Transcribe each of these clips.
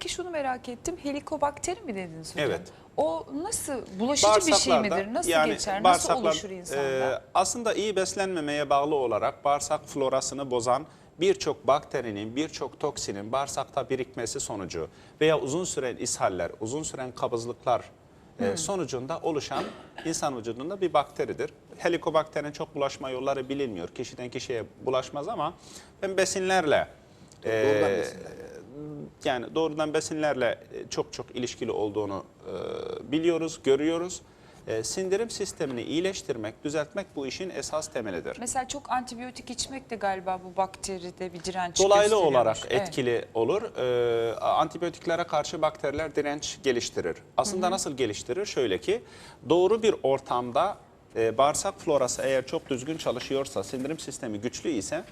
Peki şunu merak ettim. Helikobakteri mi dediniz hocam? Evet. O nasıl bulaşıcı bir şey midir? Nasıl yani geçer? Nasıl oluşur insanda? e, aslında iyi beslenmemeye bağlı olarak bağırsak florasını bozan birçok bakterinin, birçok toksinin bağırsakta birikmesi sonucu veya uzun süren ishaller, uzun süren kabızlıklar e, sonucunda oluşan insan vücudunda bir bakteridir. Helikobakterin çok bulaşma yolları bilinmiyor. Kişiden kişiye bulaşmaz ama ben besinlerle e, Doğrudan besinler. Yani doğrudan besinlerle e, çok çok ilişkili olduğunu e, biliyoruz, görüyoruz. E, sindirim sistemini iyileştirmek, düzeltmek bu işin esas temelidir. Mesela çok antibiyotik içmek de galiba bu bakteride bir direnç Dolaylı olarak Evet. etkili olur. E, antibiyotiklere karşı bakteriler direnç geliştirir. Aslında nasıl geliştirir? Şöyle ki doğru bir ortamda e, bağırsak florası eğer çok düzgün çalışıyorsa, sindirim sistemi güçlü ise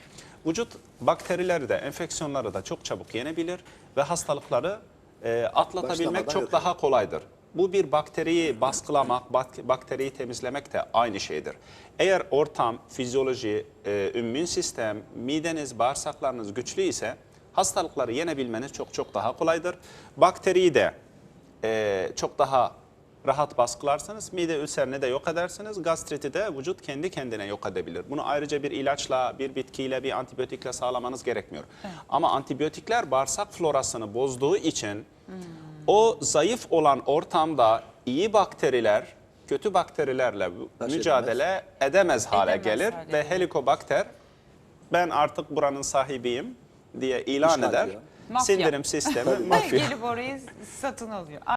vücut bakterileri de, enfeksiyonları da çok çabuk yenebilir ve hastalıkları e, atlatabilmek çok yok daha kolaydır. Bu bir bakteriyi baskılamak, bak- bakteriyi temizlemek de aynı şeydir. Eğer ortam, fizyoloji, e, immün sistem, mideniz, bağırsaklarınız güçlü ise hastalıkları yenebilmeniz çok çok daha kolaydır. Bakteriyi de e, çok daha rahat baskılarsanız mide ülserini de yok edersiniz. Gastriti de vücut kendi kendine yok edebilir. Bunu ayrıca bir ilaçla, bir bitkiyle, bir antibiyotikle sağlamanız gerekmiyor. Ama antibiyotikler bağırsak florasını bozduğu için o zayıf olan ortamda iyi bakteriler kötü bakterilerle Baş mücadele edemez, hale Edemez gelir hale ve helikobakter ben artık buranın sahibiyim diye ilan İşgal eder. Mafya. Sindirim sistemi mafya. Gelip orayı satın alıyor.